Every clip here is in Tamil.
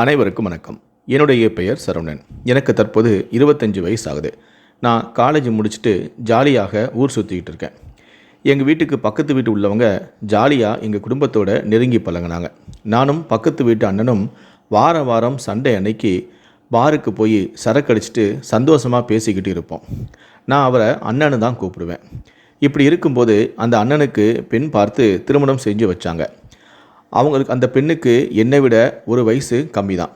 அனைவருக்கும் வணக்கம். என்னுடைய பெயர் சரவணன். எனக்கு தற்போது இருபத்தஞ்சி வயசு ஆகுது நான் காலேஜ் முடிச்சுட்டு ஜாலியாக ஊர் சுற்றிக்கிட்டு இருக்கேன். எங்கள் வீட்டுக்கு பக்கத்து வீட்டு உள்ளவங்க ஜாலியாக எங்கள் குடும்பத்தோட நெருங்கி பழங்கினாங்க நானும் பக்கத்து வீட்டு அண்ணனும் வார வாரம் சண்டே அன்னைக்கு பாருக்கு போய் சரக்கு அடிச்சிட்டு சந்தோஷமாக பேசிக்கிட்டு இருப்போம். நான் அவரை அண்ணனு தான் கூப்பிடுவேன். இப்படி இருக்கும்போது அந்த அண்ணனுக்கு பெண் பார்த்து திருமணம் செஞ்சு வச்சாங்க. அவங்களுக்கு அந்த பெண்ணுக்கு என்னை விட ஒரு வயசு கம்மி தான்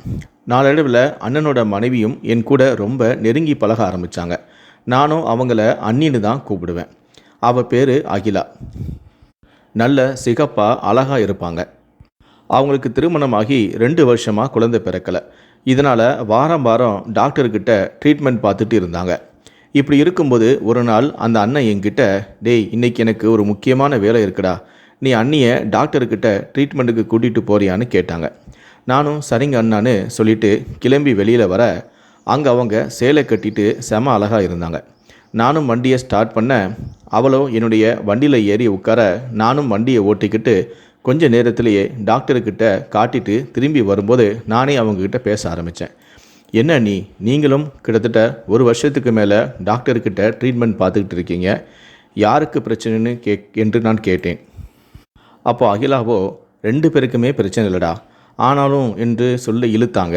நாளடைவில் அண்ணனோட மனைவியும் என் கூட ரொம்ப நெருங்கி பழக ஆரம்பித்தாங்க நானும் அவங்கள அண்ணின்னு தான் கூப்பிடுவேன். அவள் பேர் அகிலா. நல்ல சிகப்பாக அழகாக இருப்பாங்க. அவங்களுக்கு திருமணமாகி ரெண்டு வருஷமாக குழந்தை பிறக்கலை. இதனால் வாரம் வாரம் டாக்டர்கிட்ட ட்ரீட்மெண்ட் பார்த்துட்டு இருந்தாங்க. இப்படி இருக்கும்போது ஒரு நாள் அந்த அண்ணன் என்கிட்ட டேய் இன்னைக்கு எனக்கு ஒரு முக்கியமான வேலை இருக்குடா. நீ அண்ணியை டாக்டர்கிட்ட ட்ரீட்மெண்ட்டுக்கு கூட்டிகிட்டு போறியான்னு கேட்டாங்க. நானும் சரிங்க அண்ணான்னு சொல்லிட்டு கிளம்பி வெளியில் வர அங்கே அவங்க சேலை கட்டிட்டு செம அழகாக இருந்தாங்க. நானும் வண்டியை ஸ்டார்ட் பண்ண அவளோ என்னுடைய வண்டியில் ஏறி உட்கார நானும் வண்டியை ஓட்டிக்கிட்டு கொஞ்ச நேரத்திலேயே டாக்டர்கிட்ட காட்டிட்டு திரும்பி வரும்போது நானே அவங்கக்கிட்ட பேச ஆரம்பித்தேன் என்ன நீ நீங்களும் கிட்டத்தட்ட ஒரு வருஷத்துக்கு மேலே டாக்டர்கிட்ட ட்ரீட்மெண்ட் பார்த்துக்கிட்டு இருக்கீங்க. யாருக்கு பிரச்சனைன்னு கே என்று நான் கேட்டேன். அப்போ அகிலாவோ ரெண்டு பேருக்குமே பிரச்சனை இல்லைடா. ஆனாலும் என்று சொல்லி இழுத்தாங்க.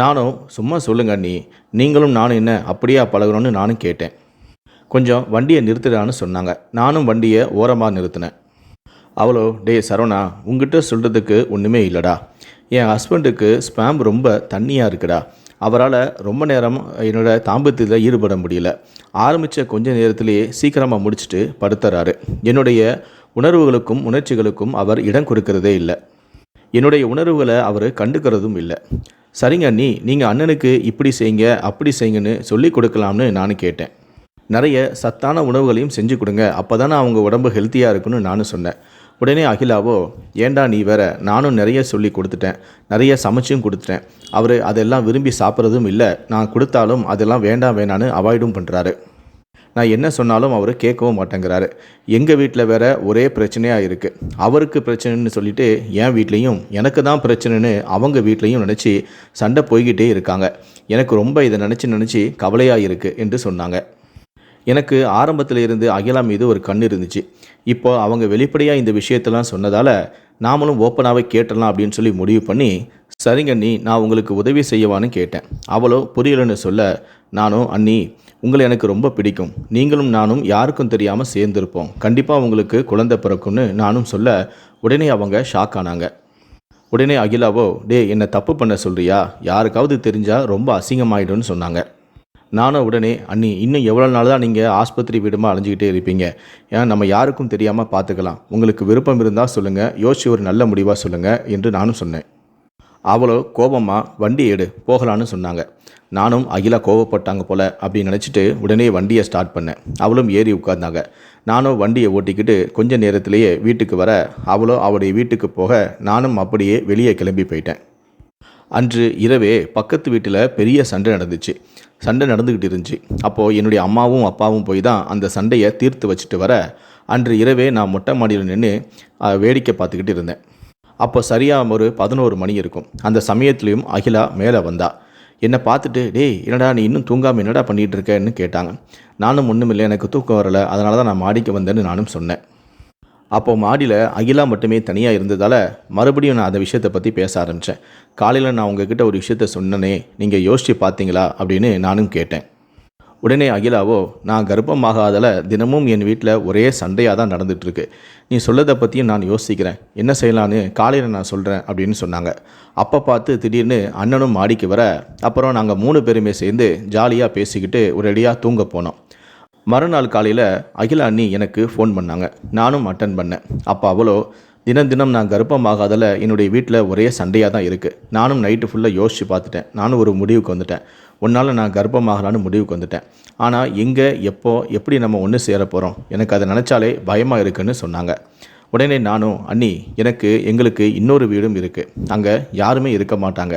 நானும் சும்மா சொல்லுங்க நீ நீங்களும் நானும் என்ன அப்படியா பழகணும்னு நானும் கேட்டேன். கொஞ்சம் வண்டியை நிறுத்துடான்னு சொன்னாங்க. நானும் வண்டியை ஓரமாக நிறுத்தினேன். அவ்வளோ டே சரவணா உங்ககிட்ட சொல்கிறதுக்கு ஒன்றுமே இல்லைடா. என் ஹஸ்பண்டுக்கு ஸ்பேம் ரொம்ப தண்ணியாக இருக்குடா. அவரால் ரொம்ப நேரம் என்னோடய தாம்பத்தியத்தில் ஈடுபட முடியல. ஆரம்பித்த கொஞ்ச நேரத்திலேயே சீக்கிரமாக முடிச்சுட்டு படுத்துறாரு. என்னுடைய உணர்வுகளுக்கும் உணர்ச்சிகளுக்கும் அவர் இடம் கொடுக்கறதே இல்லை. என்னுடைய உணர்வுகளை அவர் கண்டுக்கிறதும் இல்லை. சரிங்க அண்ணி நீங்கள் அண்ணனுக்கு இப்படி செய்யுங்க அப்படி செய்யுங்கன்னு சொல்லி கொடுக்கலாம்னு நான் கேட்டேன். நிறைய சத்தான உணவுகளையும் செஞ்சு கொடுங்க அப்போ தானே அவங்க உடம்பு ஹெல்த்தியாக இருக்குன்னு நானும் சொன்னேன். உடனே அகிலாவோ ஏண்டா நீ வேற? நானும் நிறைய சொல்லி கொடுத்துட்டேன். நிறைய சமைச்சும் கொடுத்துட்டேன். அவர் அதெல்லாம் விரும்பி சாப்பிட்றதும் இல்லை. நான் கொடுத்தாலும் அதெல்லாம் வேண்டாம் வேணான்னு அவாய்டும் பண்ணுறாரு நான் என்ன சொன்னாலும் அவர் கேட்கவும் மாட்டேங்கிறாரு. எங்கள் வீட்டில் வேற ஒரே பிரச்சனையாக இருக்குது அவருக்கு பிரச்சனைன்னு சொல்லிட்டு என் வீட்லேயும் எனக்கு தான் பிரச்சனைன்னு அவங்க வீட்லேயும் நினச்சி சண்டை போய்கிட்டே இருக்காங்க. எனக்கு ரொம்ப இதை நினச்சி நினச்சி கவலையாக இருக்குது என்று சொன்னாங்க. எனக்கு ஆரம்பத்தில் இருந்து அகிலா மீது ஒரு கண் இருந்துச்சு. இப்போ அவங்க வெளிப்படையாக இந்த விஷயத்தெல்லாம் சொன்னதால் நாமளும் ஓப்பனாகவே கேட்டலாம் அப்படின்னு சொல்லி முடிவு பண்ணி சரிங்க அண்ணி நான் உங்களுக்கு உதவி செய்யவான்னு கேட்டேன். அவளோ புரியலன்னு சொல்ல நானும் அண்ணி உங்களை எனக்கு ரொம்ப பிடிக்கும். நீங்களும் நானும் யாருக்கும் தெரியாமல் சேர்ந்திருப்போம். கண்டிப்பாக உங்களுக்கு குழந்தை பிறக்கும்னு நானும் சொல்ல உடனே அவங்க ஷாக் ஆனாங்க. உடனே அகிலாவோ டே என்னை தப்பு பண்ண சொல்றியா? யாருக்காவது தெரிஞ்சால் ரொம்ப அசிங்கமாயிடும்னு சொன்னாங்க. நானும் உடனே அண்ணி இன்னும் எவ்வளோ நாள் தான் நீங்கள் ஆஸ்பத்திரி வீடுமா அலைஞ்சிக்கிட்டே இருப்பீங்க? ஏன் நம்ம யாருக்கும் தெரியாமல் பார்த்துக்கலாம் உங்களுக்கு விருப்பம் இருந்தால் சொல்லுங்கள் யோசிச்சு ஒரு நல்ல முடிவாக சொல்லுங்கள் என்று நானும் சொன்னேன். அவளோ கோபமாக வண்டி எடு போகலான்னு சொன்னாங்க. நானும் அகிலா கோவப்பட்டாங்க போல அப்படின்னு நினச்சிட்டு உடனே வண்டியை ஸ்டார்ட் பண்ணேன். அவளும் ஏறி உட்கார்ந்தாங்க. நானும் வண்டியை ஓட்டிக்கிட்டு கொஞ்ச நேரத்திலேயே வீட்டுக்கு வர அவளோ அவளுடைய வீட்டுக்கு போக நானும் அப்படியே வெளியே கிளம்பி போயிட்டேன். அன்று இரவே பக்கத்து வீட்டில் பெரிய சண்டை நடந்துச்சு. சண்டை நடந்துக்கிட்டு இருந்துச்சு. அப்போது என்னுடைய அம்மாவும் அப்பாவும் போய் தான் அந்த சண்டையை தீர்த்து வச்சுட்டு வர அன்று இரவே நான் மொட்டை மாடியில் நின்று வேடிக்கை பார்த்துக்கிட்டு இருந்தேன். அப்போ சரியாக ஒரு பதினோரு மணி இருக்கும். அந்த சமயத்துலேயும் அகிலா மேலே வந்தா. என்னை பார்த்துட்டு டேய் என்னடா நீ இன்னும் தூங்காமல் என்னடா பண்ணிகிட்டு இருக்கேன்னு கேட்டாங்க. நானும் ஒன்றும் இல்லை எனக்கு தூக்கம் வரலை. அதனால தான் நான் மாடிக்கு வந்தேன்னு நானும் சொன்னேன். அப்போ மாடியில் அகிலா மட்டுமே தனியாக இருந்ததால் மறுபடியும் நான் அந்த விஷயத்தை பற்றி பேச ஆரம்பித்தேன் காலையில் நான் உங்ககிட்ட ஒரு விஷயத்த சொன்னனே நீங்கள் யோசித்து பார்த்தீங்களா? அப்படின்னு நானும் கேட்டேன். உடனே அகிலாவோ நான் கர்ப்பமாகாதல தினமும் என் வீட்டில் ஒரே சண்டையாக தான் நடந்துகிட்ருக்கு நீ சொல்லதை பற்றியும் நான் யோசிக்கிறேன். என்ன செய்யலான்னு காலையில் நான் சொல்கிறேன் அப்படின்னு சொன்னாங்க. அப்போ பார்த்து திடீர்னு அண்ணனும் மாடிக்கு வர அப்புறம் நாங்கள் மூணு பேருமே சேர்ந்து ஜாலியாக பேசிக்கிட்டு ஒரேடியாக தூங்க போனோம். மறுநாள் காலையில் அகிலா அண்ணி எனக்கு ஃபோன் பண்ணாங்க. நானும் அட்டன் பண்ணேன். அப்போ அவளோ தினம் தினம் நான் கர்ப்பமாகாதால் என்னுடைய வீட்டில் ஒரே சண்டையாக தான் இருக்குது நானும் நைட்டு ஃபுல்லாக யோசித்து பார்த்துட்டேன். நானும் ஒரு முடிவுக்கு வந்துட்டேன். உன்னால் நான் கர்ப்பமாகலான்னு முடிவுக்கு வந்துட்டேன். ஆனால் எங்கே எப்போ எப்படி நம்ம ஒன்று சேர போகிறோம் எனக்கு அதை நினச்சாலே பயமாக இருக்குன்னு சொன்னாங்க. உடனே நானும் அண்ணி எனக்கு எங்களுக்கு இன்னொரு வீடும் இருக்குது அங்கே யாருமே இருக்க மாட்டாங்க.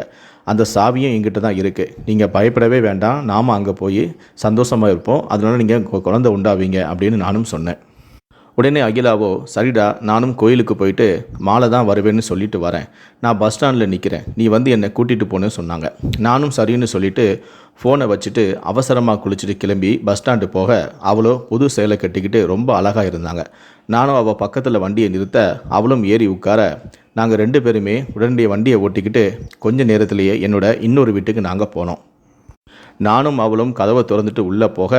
அந்த சாவியும் எங்கிட்ட தான் இருக்குது நீங்கள் பயப்படவே வேண்டாம். நாம் அங்கே போய் சந்தோஷமாக இருப்போம். அதனால நீங்கள் குழந்தை உண்டாவீங்க அப்படின்னு நானும் சொன்னேன். உடனே அகிலாவோ சரிடா நானும் கோயிலுக்கு போயிட்டு மாலை தான் வருவேன்னு சொல்லிட்டு வரேன். நான் பஸ் ஸ்டாண்டில் நிற்கிறேன் நீ வந்து என்னை கூட்டிகிட்டு போன்னு சொன்னாங்க. நானும் சரின்னு சொல்லிட்டு ஃபோனை வச்சுட்டு அவசரமாக குளிச்சுட்டு கிளம்பி பஸ் ஸ்டாண்டு போக அவளோ புது சேலை கட்டிக்கிட்டு ரொம்ப அழகாக இருந்தாங்க. நானும் அவள் பக்கத்தில் வண்டியை நிறுத்த அவளும் ஏறி உட்கார நாங்கள் ரெண்டு பேருமே உடனடியே வண்டியை ஓட்டிக்கிட்டு கொஞ்ச நேரத்திலேயே என்னோட இன்னொரு வீட்டுக்கு நாங்கள் போனோம். நானும் அவளும் கதவை திறந்துட்டு உள்ளே போக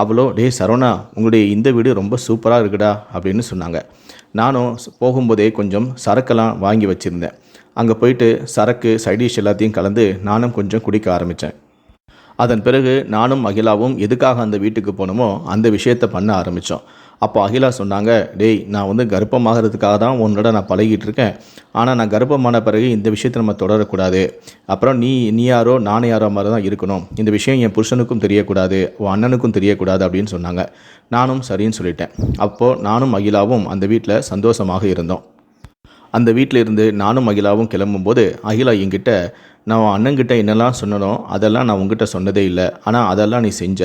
அவளோ டே சரவணா உங்களுடைய இந்த வீடு ரொம்ப சூப்பராக இருக்குடா அப்படின்னு சொன்னாங்க. நானும் போகும்போதே கொஞ்சம் சரக்கெல்லாம் வாங்கி வச்சுருந்தேன். அங்கே போயிட்டு சரக்கு சைடிஷ் எல்லாத்தையும் கலந்து நானும் கொஞ்சம் குடிக்க ஆரம்பித்தேன் அதன் பிறகு நானும் அகிலாவும் எதுக்காக அந்த வீட்டுக்கு போனோமோ அந்த விஷயத்தை பண்ண ஆரம்பித்தோம் அப்போ அகிலா சொன்னாங்க டேய் நான் வந்து கர்ப்பமாகிறதுக்காக தான் உன்னோட நான் பழகிட்டு இருக்கேன் ஆனால் நான் கர்ப்பமான பிறகு இந்த விஷயத்தை நம்ம தொடரக்கூடாது. அப்புறம் நீ நீ யாரோ நானே யாரோ மாதிரி தான் இருக்கணும். இந்த விஷயம் என் புருஷனுக்கும் தெரியக்கூடாது உன் அண்ணனுக்கும் தெரியக்கூடாது அப்படின்னு சொன்னாங்க. நானும் சரின்னு சொல்லிட்டேன். அப்போது நானும் அகிலாவும் அந்த வீட்டில் சந்தோஷமாக இருந்தோம். அந்த வீட்டில் இருந்து நானும் அகிலாவும் கிளம்பும்போது அகிலா என்கிட்ட நான் அண்ணங்கிட்ட அண்ணன்கிட்ட என்னெல்லாம் சொன்னனோ அதெல்லாம் நான் உங்ககிட்ட சொன்னதே இல்லை. ஆனால் அதெல்லாம் நீ செஞ்ச.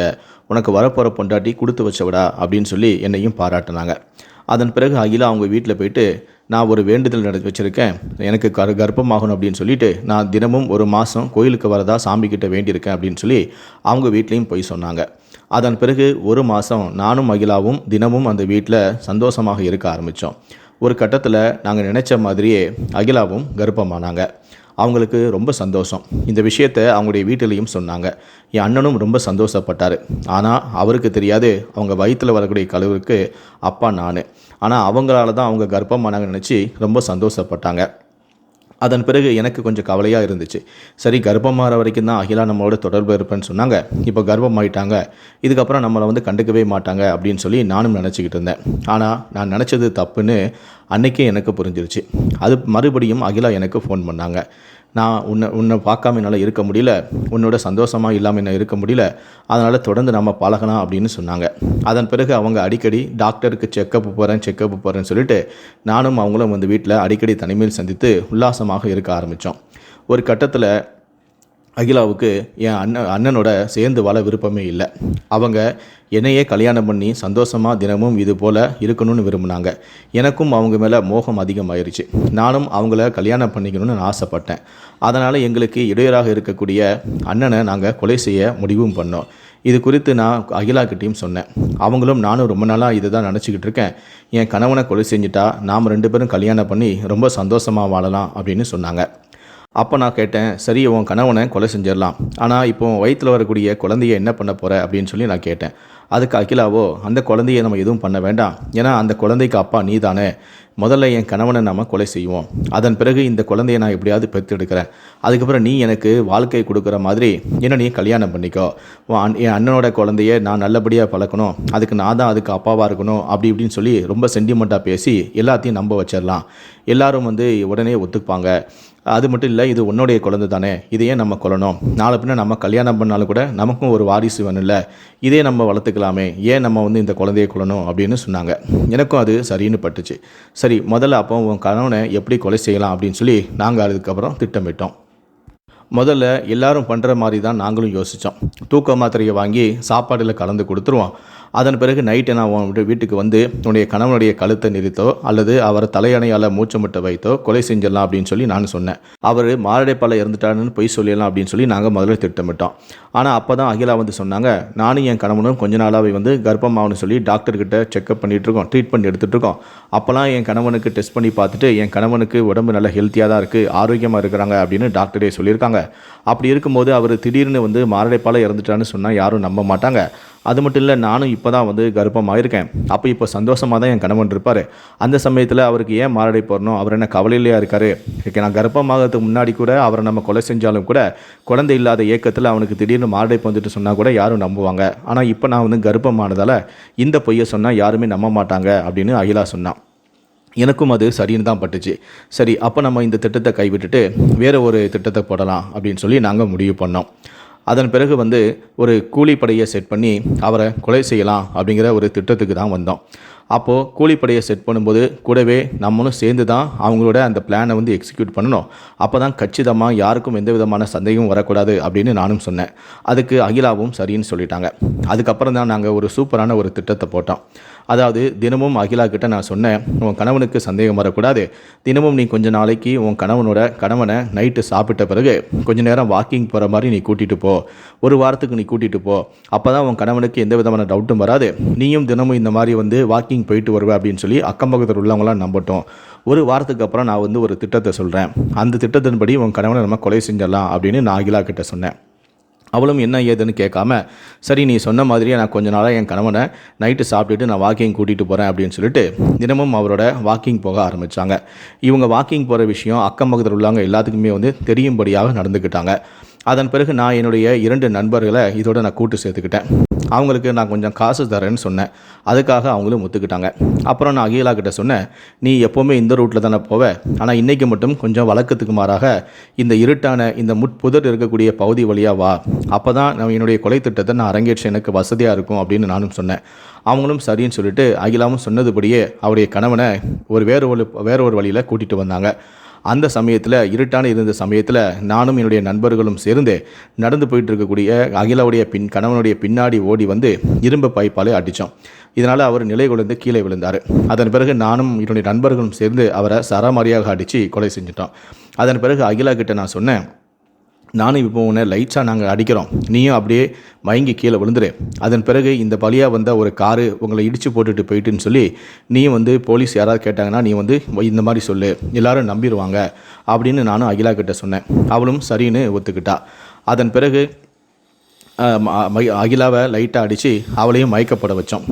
உனக்கு வரப்போகிற பொண்டாட்டி கொடுத்து வச்சவடா அப்படின்னு சொல்லி என்னையும் பாராட்டினாங்க. அதன் பிறகு அகிலா அவங்க வீட்டில் போயிட்டு நான் ஒரு வேண்டுதல் நடத்தி வச்சுருக்கேன். எனக்கு கர் கர்ப்பமாகணும் அப்படின்னு சொல்லிட்டு நான் தினமும் ஒரு மாதம் கோயிலுக்கு வரதா சாமிக்கிட்ட வேண்டியிருக்கேன் அப்படின்னு சொல்லி அவங்க வீட்லேயும் போய் சொன்னாங்க. அதன் பிறகு ஒரு மாதம் நானும் அகிலாவும் தினமும் அந்த வீட்டில் சந்தோஷமாக இருக்க ஆரம்பித்தோம் ஒரு கட்டத்தில் நாங்கள் நினச்ச மாதிரியே அகிலாவும் கர்ப்பமானாங்க. அவங்களுக்கு ரொம்ப சந்தோஷம். இந்த விஷயத்தை அவங்களுடைய வீட்டிலையும் சொன்னாங்க. என் அண்ணனும் ரொம்ப சந்தோஷப்பட்டார். ஆனால் அவருக்கு தெரியாது அவங்க வயிற்றில் வரக்கூடிய கழுவுக்கு அப்பா நான். ஆனால் அவங்களால தான் அவங்க கர்ப்பமானாங்கன்னு நினச்சி ரொம்ப சந்தோஷப்பட்டாங்க. அதன் பிறகு எனக்கு கொஞ்சம் கவலையாக இருந்துச்சு. சரி கர்ப்பமாகிற வரைக்கும் தான் அகிலா நம்மளோட தொடர்பு இருப்பேன்னு சொன்னாங்க. இப்போ கர்ப்பமாயிட்டாங்க. இதுக்கப்புறம் நம்மளை வந்து கண்டுக்கவே மாட்டாங்க அப்படின்னு சொல்லி நானும் நினச்சிக்கிட்டு இருந்தேன். ஆனால் நான் நினச்சது தப்புன்னு அன்னைக்கே எனக்கு புரிஞ்சிருச்சு. அது மறுபடியும் அகிலா எனக்கு ஃபோன் பண்ணாங்க. நான் உன்னை உன்னை பார்க்காம என்னால் இருக்க முடியல. உன்னோட சந்தோஷமாக இல்லாமல் என்ன இருக்க முடியல. அதனால் தொடர்ந்து நம்ம பழகலாம் அப்படின்னு சொன்னாங்க. அதன் பிறகு அவங்க அடிக்கடி டாக்டருக்கு செக்கப் போகிறேன் செக்கப் போகிறேன்னு சொல்லிட்டு நானும் அவங்களும் வந்து வீட்டில் அடிக்கடி தனிமையில் சந்தித்து உல்லாசமாக இருக்க ஆரம்பித்தோம் ஒரு கட்டத்தில் அகிலாவுக்கு என் அண்ணன் அண்ணனோட சேர்ந்து வாழ விருப்பமே இல்லை. அவங்க என்னையே கல்யாணம் பண்ணி சந்தோஷமாக தினமும் இது போல் இருக்கணும்னு விரும்பினாங்க. எனக்கும் அவங்க மேலே மோகம் அதிகமாயிருச்சு. நானும் அவங்கள கல்யாணம் பண்ணிக்கணும்னு நான் ஆசைப்பட்டேன். அதனால் எங்களுக்கு இடையூறாக இருக்கக்கூடிய அண்ணனை நாங்கள் கொலை செய்ய முடிவும் பண்ணோம். இது குறித்து நான் அகிலாக்கிட்டையும் சொன்னேன். அவங்களும் நானும் ரொம்ப நாளாக இதை தான் நினச்சிக்கிட்டு இருக்கேன். என் கணவனை கொலை செஞ்சுட்டா நாம் ரெண்டு பேரும் கல்யாணம் பண்ணி ரொம்ப சந்தோஷமாக வாழலாம் அப்படின்னு சொன்னாங்க. அப்போ நான் கேட்டேன் சரி உன் கணவனை கொலை செஞ்சிடலாம். ஆனால் இப்போ வயிற்றில் வரக்கூடிய குழந்தைய என்ன பண்ண போகிற அப்படின்னு சொல்லி நான் கேட்டேன். அதுக்கு அகிலாவோ அந்த குழந்தைய நம்ம எதுவும் பண்ண வேண்டாம். ஏன்னா அந்த குழந்தைக்கு அப்பா நீ தானே முதல்ல என் கணவனை நம்ம கொலை செய்வோம். அதன் பிறகு இந்த குழந்தைய நான் எப்படியாவது பெற்றெடுக்கிறேன். அதுக்கப்புறம் நீ எனக்கு வாழ்க்கை கொடுக்குற மாதிரி என்ன நீ கல்யாணம் பண்ணிக்கோ. உன் அண்- என் அண்ணனோட குழந்தைய நான் நல்லபடியாக பழக்கணும். அதுக்கு நான் தான் அதுக்கு அப்பாவாக இருக்கணும். அப்படி இப்படின்னு சொல்லி ரொம்ப சென்டிமெண்ட்டாக பேசி எல்லாத்தையும் நம்ப வச்சிடலாம். எல்லாரும் வந்து உடனே ஒத்துப்பாங்க. அது மட்டும் இல்லை இது உன்னுடைய குழந்தை தானே. இதையே நம்ம கொல்லணும். நாளை பின்ன நம்ம கல்யாணம் பண்ணாலும் கூட நமக்கும் ஒரு வாரிசு வேணும்ல இதே நம்ம வளர்த்துக்கலாமே. ஏன் நம்ம வந்து இந்த குழந்தையை கொல்லணும் அப்படின்னு சொன்னாங்க. எனக்கும் அது சரின்னு பட்டுச்சு. சரி முதல்ல அப்போ உன் கணவனை எப்படி கொலை செய்யலாம் அப்படின்னு சொல்லி நாங்கள் அதுக்கப்புறம் திட்டமிட்டோம். முதல்ல எல்லாரும் பண்ணுற மாதிரி தான் நாங்களும் யோசித்தோம் தூக்க மாத்திரையை வாங்கி சாப்பாடில் கலந்து கொடுத்துருவோம். அதன் பிறகு நைட்டு என்ன வீட்டுக்கு வந்து உன்னுடைய கணவனுடைய கழுத்தை நிறுத்தோ அல்லது அவரை தலையணையால் மூச்சு வைத்தோ கொலை செஞ்சிடலாம் அப்படின்னு சொல்லி நான் சொன்னேன். அவர் மாரடைப்பால் இறந்துட்டாருன்னு பொய் சொல்லிடலாம் அப்படின்னு சொல்லி நாங்கள் முதல்ல திட்டமிட்டோம். ஆனால் அப்போ தான் அகிலா வந்து சொன்னாங்க நானும் என் கணவனும் கொஞ்ச நாளாகவே வந்து கர்ப்பமாகனு சொல்லி டாக்டர்கிட்ட செக்அப் பண்ணிட்டு இருக்கோம் ட்ரீட்மெண்ட் எடுத்துகிட்டு இருக்கோம் அப்போல்லாம் என் கணவனுக்கு டெஸ்ட் பண்ணி பார்த்துட்டு என் கணவனுக்கு உடம்பு நல்லா ஹெல்த்தியாக தான் இருக்குது ஆரோக்கியமாக இருக்கிறாங்க அப்படின்னு டாக்டரே சொல்லியிருக்காங்க. அப்படி இருக்கும்போது அவர் திடீர்னு வந்து மாரடைப்பால் இறந்துட்டான்னு சொன்னால் யாரும் நம்ப மாட்டாங்க. அது மட்டும் இல்லை நானும் இப்போ தான் வந்து கர்ப்பமாயிருக்கேன். அப்போ இப்போ சந்தோஷமாக தான் என் கணவன் இருப்பார். அந்த சமயத்தில் அவருக்கு ஏன் மாரடை போடணும் அவர் என்ன கவலையிலையாக இருக்கார்? ஓகே, நான் கர்ப்பமாகிறதுக்கு முன்னாடி கூட அவரை நம்ம கொலை செஞ்சாலும் கூட குழந்தை இல்லாத ஏக்கத்தில் அவனுக்கு திடீர்னு மாரடைப்பு வந்துட்டு சொன்னால் கூட யாரும் நம்புவாங்க. ஆனால் இப்போ நான் வந்து கர்ப்பமானதால் இந்த பொய்யை சொன்னால் யாருமே நம்ப மாட்டாங்க அப்படின்னு அகிலா சொன்னான். எனக்கும் அது சரின்னு தான் பட்டுச்சு. சரி அப்போ நம்ம இந்த திட்டத்தை கைவிட்டுட்டு வேறு ஒரு திட்டத்தை போடலாம் அப்படின்னு சொல்லி நாங்கள் முடிவு பண்ணோம். அதன் பிறகு வந்து ஒரு கூலிப்படையை செட் பண்ணி அவரை கொலை செய்யலாம் அப்படிங்கிற ஒரு திட்டத்துக்கு தான் வந்தோம். அப்போது கூலிப்படையை செட் பண்ணும்போது கூடவே நம்மளும் சேர்ந்து தான் அவங்களோட அந்த பிளானை வந்து எக்ஸிக்யூட் பண்ணணும். அப்போ தான் கச்சிதமாக யாருக்கும் எந்த விதமான சந்தேகமும் வரக்கூடாது அப்படின்னு நானும் சொன்னேன். அதுக்கு அகிலாவும் சரின்னு சொல்லிட்டாங்க. அதுக்கப்புறம் தான் நாங்கள் ஒரு சூப்பரான ஒரு திட்டத்தை போட்டோம். அதாவது தினமும் அகிலா கிட்ட நான் சொன்னேன் உன் கணவனுக்கு சந்தேகம் வரக்கூடாது. தினமும் நீ கொஞ்ச நாளைக்கு உன் கணவனோட கணவனை நைட்டு சாப்பிட்ட பிறகு கொஞ்ச நேரம் வாக்கிங் போகிற மாதிரி நீ கூட்டிகிட்டு போ. ஒரு வாரத்துக்கு நீ கூட்டிகிட்டு போ. அப்போ தான் உன் கணவனுக்கு எந்த விதமான டவுட்டும் வராது. நீயும் தினமும் இந்த மாதிரி வந்து வாக்கிங் போயிட்டு வருவ அப்படின்னு சொல்லி அக்கம் பக்கத்தில் உள்ளவங்களாம் நம்பட்டும். ஒரு வாரத்துக்கு அப்புறம் நான் வந்து ஒரு திட்டத்தை சொல்கிறேன் அந்த திட்டத்தின்படி உன் கணவனை நம்ம கொலை செஞ்சிடலாம் அப்படின்னு நான் அகிலா கிட்ட சொன்னேன். அவளும் என்ன ஏதுன்னு கேட்காம சரி நீ சொன்ன மாதிரியே நான் கொஞ்ச நாளாக என் கணவனை நைட்டு சாப்பிட்டுட்டு நான் வாக்கிங் கூட்டிகிட்டு போகிறேன் அப்படின்னு சொல்லிட்டு தினமும் அவரோட வாக்கிங் போக ஆரம்பித்தாங்க இவங்க வாக்கிங் போகிற விஷயம் அக்கம் பக்கத்தில் உள்ளவங்க எல்லாத்துக்குமே வந்து தெரியும்படியாக நடந்துக்கிட்டாங்க அதன் பிறகு நான் என்னுடைய இரண்டு நண்பர்களை இதோட நான் கூட்டு சேர்த்துக்கிட்டேன். அவங்களுக்கு நான் கொஞ்சம் காசு தரேன்னு சொன்னேன். அதுக்காக அவங்களும் ஒத்துக்கிட்டாங்க. அப்புறம் நான் அகிலா கிட்ட சொன்னேன் நீ எப்போவுமே இந்த ரூட்டில் தானே போவ? ஆனால் இன்றைக்கி மட்டும் கொஞ்சம் வழக்கத்துக்கு மாறாக இந்த இருட்டான இந்த முட்புதர் இருக்கக்கூடிய பகுதி வழியாக வா. அப்போ தான் நான் என்னுடைய கொலை திட்டத்தை நான் அரங்கேற்ற எனக்கு வசதியாக இருக்கும் அப்படின்னு நானும் சொன்னேன். அவங்களும் சரின்னு சொல்லிட்டு அகிலாவும் சொன்னதுபடியே அவருடைய கணவனை ஒரு வேறு ஒரு வேற ஒரு வழியில் கூட்டிகிட்டு வந்தாங்க. அந்த சமயத்தில் இருட்டான இருந்த சமயத்தில் நானும் என்னுடைய நண்பர்களும் சேர்ந்து நடந்து போயிட்டு இருக்கக்கூடிய அகிலாவுடைய பின் கணவனுடைய பின்னாடி ஓடி வந்து இரும்பு பைப்பாலே அடித்தோம் இதனால் அவர் நிலை குலைந்து கீழே விழுந்தார். அதன் பிறகு நானும் என்னுடைய நண்பர்களும் சேர்ந்து அவரை சராமாரியாக அடித்து கொலை செஞ்சிட்டோம். அதன் பிறகு அகிலா கிட்ட நான் சொன்னேன் நானும் இப்போ உன்னை லைட்ஸாக நாங்கள் அடிக்கிறோம். நீயும் அப்படியே மயங்கி கீழே விழுந்துரு. அதன் பிறகு இந்த பலியாக வந்த ஒரு காரு உங்களை இடித்து போட்டுட்டு போயிட்டுன்னு சொல்லி நீயும் வந்து போலீஸ் யாராவது கேட்டாங்கன்னா நீ வந்து இந்த மாதிரி சொல்லு. எல்லாரும் நம்பிடுவாங்க அப்படின்னு நானும் அகிலா கிட்ட சொன்னேன். அவளும் சரின்னு ஒத்துக்கிட்டா. அதன் பிறகு அகிலாவை லைட்டாக அடித்து அவளையும் மயக்கப்பட வச்சோம்.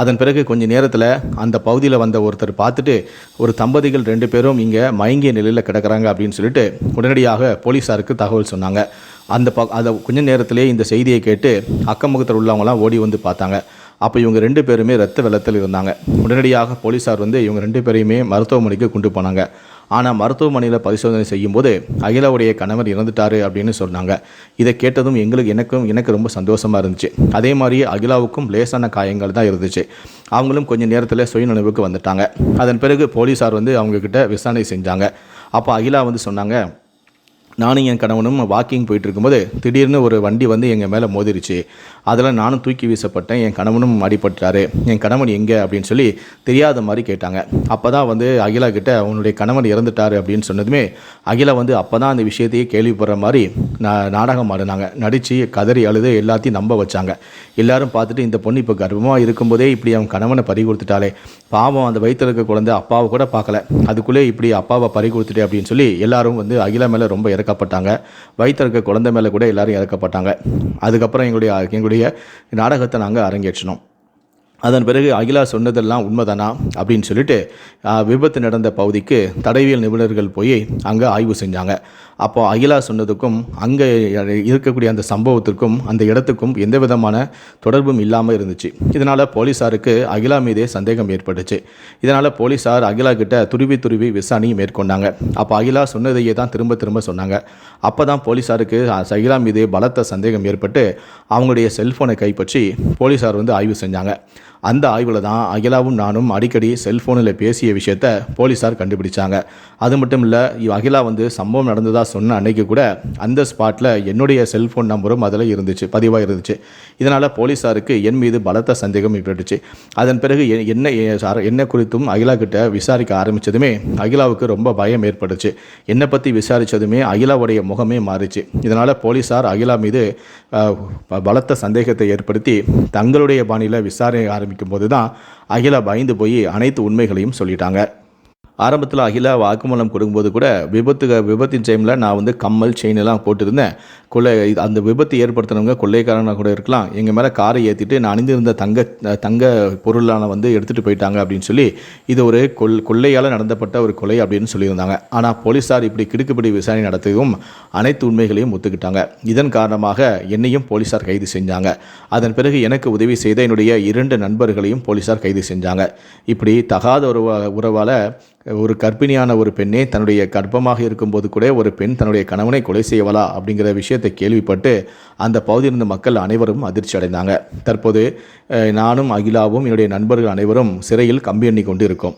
அதன் பிறகு கொஞ்ச நேரத்தில் அந்த பகுதியில் வந்த ஒருத்தர் பார்த்துட்டு ஒரு தம்பதிகள் ரெண்டு பேரும் இங்கே மயங்கிய நிலையில் கிடக்கிறாங்க அப்படின்னு சொல்லிட்டு உடனடியாக போலீஸாருக்கு தகவல் சொன்னாங்க. அந்த ப அதை கொஞ்ச நேரத்திலே இந்த செய்தியை கேட்டு அக்கம்பக்கத்தில் உள்ளவங்களாம் ஓடி வந்து பார்த்தாங்க. அப்போ இவங்க ரெண்டு பேருமே ரத்த வெள்ளத்தில் இருந்தாங்க. உடனடியாக போலீஸார் வந்து இவங்க ரெண்டு பேரையுமே மருத்துவமனைக்கு கொண்டு போனாங்க. ஆனால் மருத்துவமனையில் பரிசோதனை செய்யும்போது அகிலாவுடைய கணவர் இறந்துட்டாரு அப்படின்னு சொன்னாங்க. இதை கேட்டதும் எங்களுக்கு எனக்கும் எனக்கு ரொம்ப சந்தோஷமாக இருந்துச்சு. அதே மாதிரி அகிலாவுக்கும் லேசான காயங்கள் தான் இருந்துச்சு. அவங்களும் கொஞ்சம் நேரத்தில் சுயநினைவுக்கு வந்துட்டாங்க. அதன் பிறகு போலீஸார் வந்து அவங்கக்கிட்ட விசாரணை செஞ்சாங்க. அப்போ அகிலா வந்து சொன்னாங்க நானும் என் கணவனும் வாக்கிங் போயிட்டு இருக்கும்போது திடீர்னு ஒரு வண்டி வந்து எங்கள் மேலே மோதிருச்சு. அதில் நானும் தூக்கி வீசப்பட்டேன். என் கணவனும் அடிபட்டார் என் கணவன் எங்கே? அப்படின்னு சொல்லி தெரியாத மாதிரி கேட்டாங்க. அப்போ தான் வந்து அகிலா கிட்ட உன்னுடைய கணவன் இறந்துட்டாரு அப்படின்னு சொன்னதுமே அகிலா வந்து அப்போ தான் அந்த விஷயத்தையே கேள்விப்படுற மாதிரி நான் நாடகம் ஆடினாங்க. நடித்து கதறி அழுது எல்லாத்தையும் நம்ப வச்சாங்க. எல்லாரும் பார்த்துட்டு இந்த பொண்ணு இப்போ கர்ப்பமாக இருக்கும்போதே இப்படி அவன் கணவனை பறி கொடுத்துட்டாலே பாவம் அந்த வயிற்றில் இருக்க குழந்தை அப்பாவை கூட பார்க்கல. அதுக்குள்ளே இப்படி அப்பாவை பறி கொடுத்துட்டே அப்படின்னு சொல்லி எல்லாரும் வந்து அகிலா மேலே ரொம்ப இறக்கப்பட்டாங்க. வயிற்றில் இருக்க குழந்தை மேலே கூட எல்லாரும் இறக்கப்பட்டாங்க. அதுக்கப்புறம் எங்களுடைய எங்களுடைய நாடகத்தை நாங்கள் அரங்கேற்றினோம். அதன் பிறகு அகிலா சொன்னதெல்லாம் உண்மைதானா அப்படின்னு சொல்லிட்டு விபத்து நடந்த பகுதிக்கு தடவியல் நிபுணர்கள் போய் அங்கே ஆய்வு செஞ்சாங்க. அப்போ அகிலா சொன்னதுக்கும் அங்கே இருக்கக்கூடிய அந்த சம்பவத்திற்கும் அந்த இடத்துக்கும் எந்த விதமான தொடர்பும் இல்லாமல் இருந்துச்சு. இதனால் போலீஸாருக்கு அகிலா மீதே சந்தேகம் ஏற்பட்டுச்சு. இதனால் போலீஸார் அகிலா கிட்ட துருவி துருவி விசாரணையும் மேற்கொண்டாங்க. அப்போ அகிலா சொன்னதையே தான் திரும்ப திரும்ப சொன்னாங்க. அப்போ தான் போலீஸாருக்கு அகிலா மீது பலத்த சந்தேகம் ஏற்பட்டு அவங்களுடைய செல்ஃபோனை கைப்பற்றி போலீஸார் வந்து ஆய்வு செஞ்சாங்க. அந்த ஆய்வில் தான் அகிலாவும் நானும் அடிக்கடி செல்ஃபோனில் பேசிய விஷயத்த போலீஸார் கண்டுபிடிச்சாங்க. அது மட்டும் இல்லை அகிலா வந்து சம்பவம் நடந்ததாக சொன்ன அன்னைக்கு கூட அந்த ஸ்பாட்டில் என்னுடைய செல்ஃபோன் நம்பரும் அதில் இருந்துச்சு பதிவாக இருந்துச்சு. இதனால் போலீஸாருக்கு என் மீது பலத்த சந்தேகம் ஏற்பட்டுச்சு. அதன் பிறகு என்ன சார- என்ன குறித்தும் அகிலா கிட்ட விசாரிக்க ஆரம்பித்ததுமே அகிலாவுக்கு ரொம்ப பயம் ஏற்பட்டுச்சு. என்னை பற்றி விசாரித்ததுமே அகிலாவுடைய முகமே மாறிச்சு. இதனால் போலீஸார் அகிலா மீது ப- பலத்த சந்தேகத்தை ஏற்படுத்தி தங்களுடைய பாணியில் விசாரணை ஆரம்பிக்கும் போது தான் அகிலா பயந்து போய் அனைத்து உண்மைகளையும் சொல்லிட்டாங்க. ஆரம்பத்தில் அகிலா வாக்குமூலம் கொடுக்கும்போது கூட விபத்து விபத்தின் டைமில் நான் வந்து கம்மல் செயின் எல்லாம் போட்டிருந்தேன். கொள்ளை அந்த விபத்து ஏற்படுத்தினவங்க கொள்ளைக்காரனாக கூட இருக்கலாம். எங்கள் மேலே காரை ஏற்றிட்டு நான் அணிந்திருந்த தங்க தங்க பொருளான வந்து எடுத்துகிட்டு போயிட்டாங்க அப்படின்னு சொல்லி இது ஒரு கொள் கொள்ளையால் நடந்தப்பட்ட ஒரு கொலை அப்படின்னு சொல்லியிருந்தாங்க. ஆனால் போலீஸார் இப்படி கிடுக்குப்பிடி விசாரணை நடத்தவும் அனைத்து உண்மைகளையும் ஒத்துக்கிட்டாங்க. இதன் காரணமாக என்னையும் போலீஸார் கைது செஞ்சாங்க. அதன் பிறகு எனக்கு உதவி செய்த என்னுடைய இரண்டு நண்பர்களையும் போலீஸார் கைது செஞ்சாங்க. இப்படி தகாத உறவா உறவால் ஒரு கர்ப்பிணியான ஒரு பெண்ணே தன்னுடைய கர்ப்பமாக இருக்கும்போது கூட ஒரு பெண் தன்னுடைய கணவனை கொலை செய்யவலா அப்படிங்கிற விஷயத்தை கேள்விப்பட்டு அந்த பகுதியில் இருந்த மக்கள் அனைவரும் அதிர்ச்சி அடைந்தாங்க. தற்போது நானும் அகிலாவும் என்னுடைய நண்பர்கள் அனைவரும் சிறையில் கம்பி எண்ணி கொண்டு இருக்கோம்